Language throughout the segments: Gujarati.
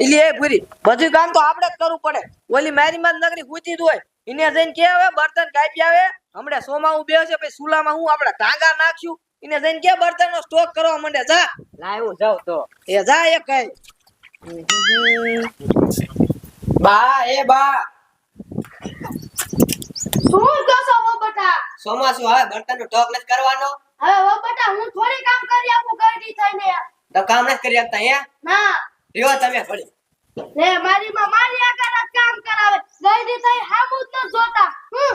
એટલે એ પૂરી બધું કામ તો આપણે જ કરવું પડે. ઓલી મારી માં નગરી ગુતી જ હોય. એને જઈને કે હવે બર્તન કાપી આવે? હમણાં સોમાં હું બેસે પછી સુલામાં હું આપણે ટાંગા નાખશું? એને જઈને કે બર્તન નો સ્ટોક કરવા માંડે? જા. લાવ્યો જાવ તો. એ જા એ કઈ. બા એ બા. શું કહો છો વો બટા ચોમાસું હવે બર્તન નો ટોક નથી કરવાનો? હવે વો બટા હું થોડી કામ કરી આપું ગરડી થઈને. તો કામ નથી કરી આપતા હે ના. રહ્યો તમે ઘડી લે મારી માં મારી આગળ કામ કરાવે. ગરડી થઈ હામું જ ન જોતા. હમ.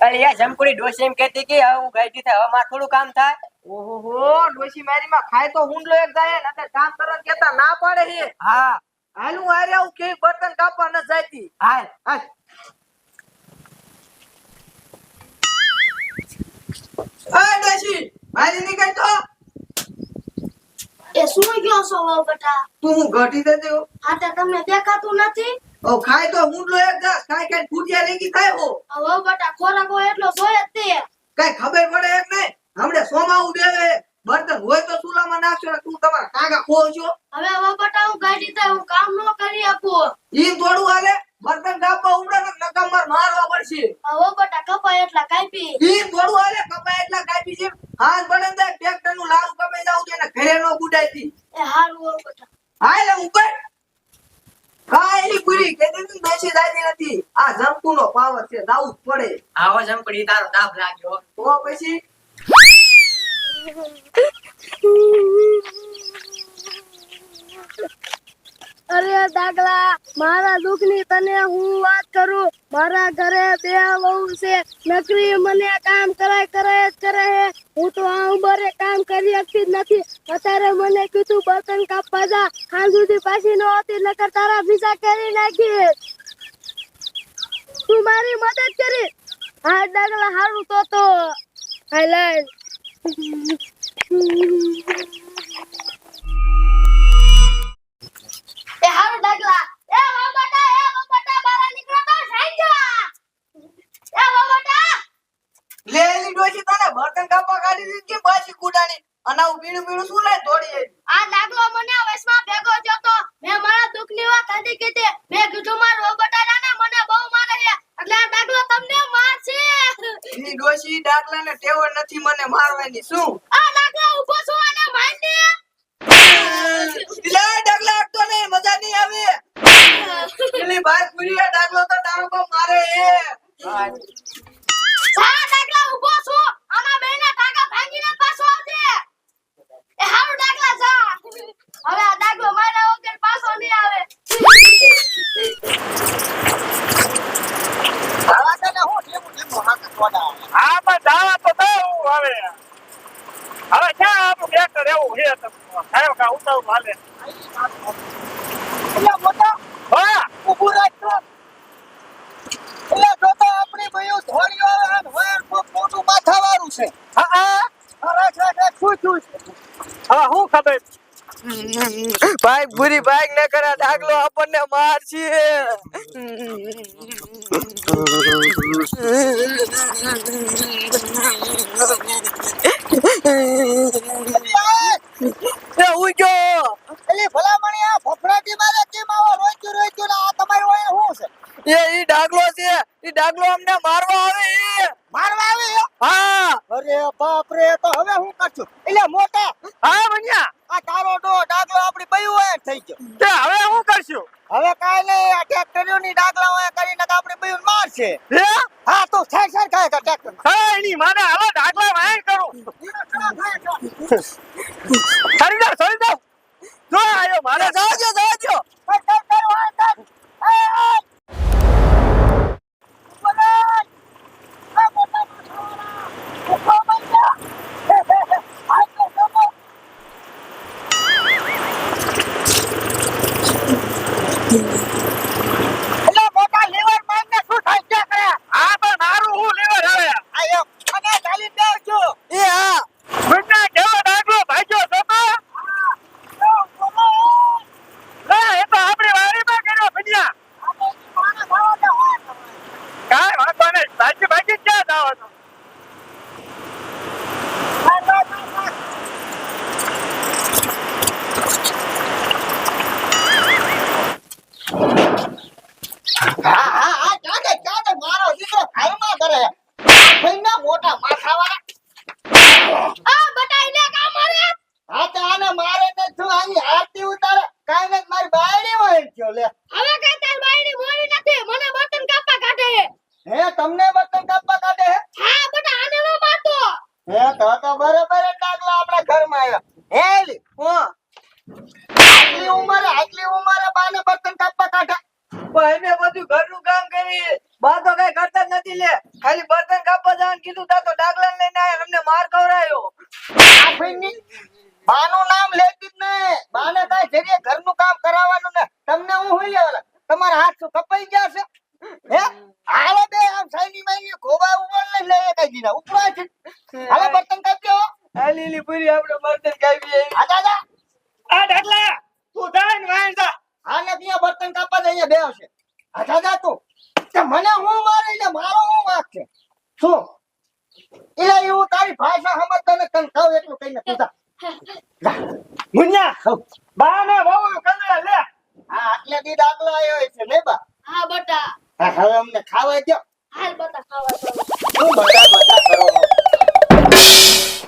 અરે યાર જમકુડી ડોસી એમ કહેતી કે હું ગઈ થાય હવે મારે થોડું કામ થાય. ઓહો ડોશી મારી માં ખાય તો હુંડલો એક જાય ને તે કામ કરવા કેતા ના પાડે હે. હા. હાલું આર્યા હું કે બર્તન કાપવા ન જાતી હાલ. હાલ. ડોશી મારી નીકળ તો એ શું ગયો છો બટા? તું હું ઘટી દે દેવો આ તે તમને દેખાતું નથી? ઓ ખાય તો હુંડલો એક જાસ ખાય ખાય ફૂટિયા રેગી ખાય હો? આ બટા ખોરાક હોય એટલો જોઈએ તે. કઈ ખબર પડે એક નહીં? હમણે સોમાવું દેવે બર્તન હોય તો ચૂલામાં નાખશો ને તું તમારા કાગા છો. હવે વો બટા હું ગાડી થઈ હું કામ ન કરી આપું ઈ થોડું હાલે? બર્તન કાપવા ઉડે ને નકમ માર મારવા પડશે. આ વો બટા કપાય એટલા કાપી. ઈ થોડું હાલે કપાય એટલા કાપી છે હાથ બને ને ટ્રેક્ટરનું લારું કપાઈ જાવ છે ને ઘરે નો ગુડાયતી એ હારું વો બટા હાલે ઉપર બેસી નથી આ જંપુ નો પાવર છે દાવું જ પડે. આવો જમકુડી તારો દાબ લાગ્યો. તો પછી? અરે દાગલા, મારા દુઃખની તને હું વાત કરું? મારા ઘરે બે વહુ છે. નકરી મને કામ કરાય કરાય જ કરે હે. હું તો આ ઉંમરે કામ કરી શકતી જ નથી. અત્યારે મને કીધું, બર્તન કાપવા જા. ખાન સુધી પાછી ન હતી, નકર તારા ભીસા કરી નાખી. તું મારી મદદ કરી. હા, દાગલા, હારું તો તો. હાય એ દાગલા એ વાબટા એ વાબટા બારા નીકળો તો સાંજા. એ વાબટા લે એલી ડોશી તને બર્તન કાપવા કાઢી દીધી કે પાછી કુડાની. અને આવું પીણું પીણું શું લઈ દોડી આ દાગલો મને વસમાં ભેગો જતો. મેં મારા દુઃખની વાત હતી કીધી. મેં કીધું મારો વાબટા ને મને બહુ મારે છે. એટલે આ દાગલો તમને મારશે. ઈ ડોશી ડાકલા ટેવ નથી મને મારવાની. શું આ દાગલો ઊભો છું અને મારને લે ડાકલા અટતો નહીં મજા નહીં આવે પેલી ભાઈ પૂરી આ ડાકલો તો ડાળકો મારે હે હા દાગલા ઊભો છું આના બેના ટાકા ભાંગીને પાછો આવજે એ હારું દાગલા જા હવે આ દાગલો મારા વગર પાછો નહીં આવે હા પણ દાવા તો દઉં હવે હવે ક્યાં ટ્રેક્ટર એવું છે તો સાહેબ કા ઉતારું હાલે હા ઊભું રાખજો. એટલે જો તો આપણી બયું ધોળીઓ આમ કોક મોટું છે. હા હા રાખ, રાખ, રાખ, શું થયું છે? હા હું ખબર ભાઈ પૂરી ભાઈ ને કરા ડાકલો આપણને માર એ એ ઈ છે. ઈ ડાકલો અમને મારવા આવે છે. મારવા આવી હા. અરે બાપ રે તો હવે હું કરશું? એટલે મોટા. હા બન્યા. આ તારો ડો ડાગલો આપણી બયું હોય થઈ ગયો. તે હવે હું કરશું? હવે કાંઈ નહીં આ ટ્રેક્ટરીઓની ડાગલા હોય કરીને આપણી બયું મારશે. હે? હા તો સાઈડ સાઈડ ખાય કા ટ્રેક્ટર. હા એની માને હાલો ડાકલા વાયર કરું. જો આયો મારે જાજો જાજો. સાચી ભાજી ક્યાં જવાનું? તો બરોબર જ ડાગલા આપણા ઘરમાં આવ્યા હે હું આટલી ઉંમરે આટલી ઉંમરે બાને બર્તન કાપવા કાઢ્યા પણ એને બધું ઘરનું કામ કરી બા તો કઈ કરતા જ નથી લે. ખાલી બર્તન કાપવા જવાનું કીધું તા તો ડાગલા લઈને અમને માર ખવડાયો. બાનું નામ લેતી જ નહીં. બાને કાંઈ જરીએ ઘરનું કામ કરાવવાનું ને. તમને હું હોઈ લેવાના તમારા હાથ શું કપાઈ ગયા છે. પૂરી આપણે બર્તન કાપીએ આ દાદા! આ ડાકલા તું જાય ને વાંચ જા. આને ત્યાં બર્તન કાપવા દે અહીંયા બે આવશે આ દાદા તું તે મને હું મારે ને મારો હું વાંક છે? શું? એટલે એવું તારી ભાષા સમજતો ને તને કહું એટલું કહીને તું જા. જા. મુન્યા. બા ને વહુ કંદરા લે. હા આટલે દી દાખલો આવ્યો છે ને બા? હા બટા. હવે અમને ખાવા દો હાલ બટા ખાવા ચાલો શું બટા બટા કરો?